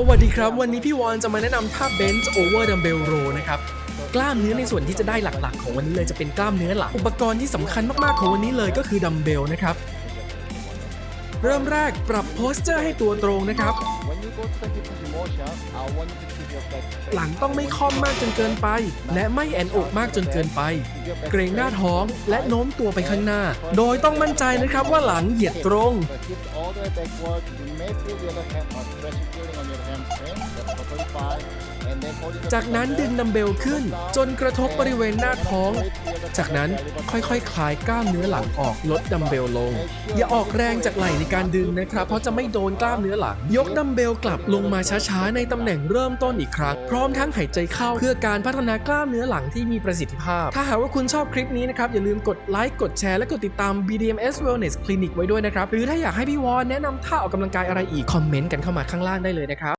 สวัสดีครับ วันนี้พี่วอนจะมาแนะนำท่า bench over dumbbell row นะครับกล้ามเนื้อในส่วนที่จะได้หลักๆ ของวันนี้เลยจะเป็นกล้ามเนื้อหลัก อุปกรณ์ที่สำคัญมากๆของวันนี้เลยก็คือดัมเบลนะครับ เริ่มแรกปรับโพสเจอร์ให้ตัวตรงนะครับ หลังต้องไม่ค่อมมากจนเกินไป และไม่แอนอกมากจนเกินไป เกรงหน้าท้องและโน้มตัวไปข้างหน้า โดยต้องมั่นใจนะครับว่าหลังเหยียดตรงจากนั้นดึงดัมเบลขึ้น จนกระทบบริเวณหน้าท้อง จากนั้นค่อยๆคลายกล้ามเนื้อหลังออกลดดัมเบลลง อย่าออกแรงจากไหล่ในการดึงนะครับ เพราะจะไม่โดนกล้ามเนื้อหลัง ยกดัมเบลกลับลงมาช้าๆในตำแหน่งเริ่มต้นอีกครั้ง พร้อมทั้งหายใจเข้าเพื่อการพัฒนากล้ามเนื้อหลังที่มีประสิทธิภาพ ถ้าหากว่าคุณชอบคลิปนี้นะครับ อย่าลืมกดไลค์กดแชร์และกดติดตาม BDMS Wellness Clinic ไว้ด้วยนะครับ หรือถ้าอยากให้พี่วอนแนะนำท่าออกกำลังกายอะไรอีกคอมเมนต์กันเข้ามาข้างล่างได้เลยนะครับ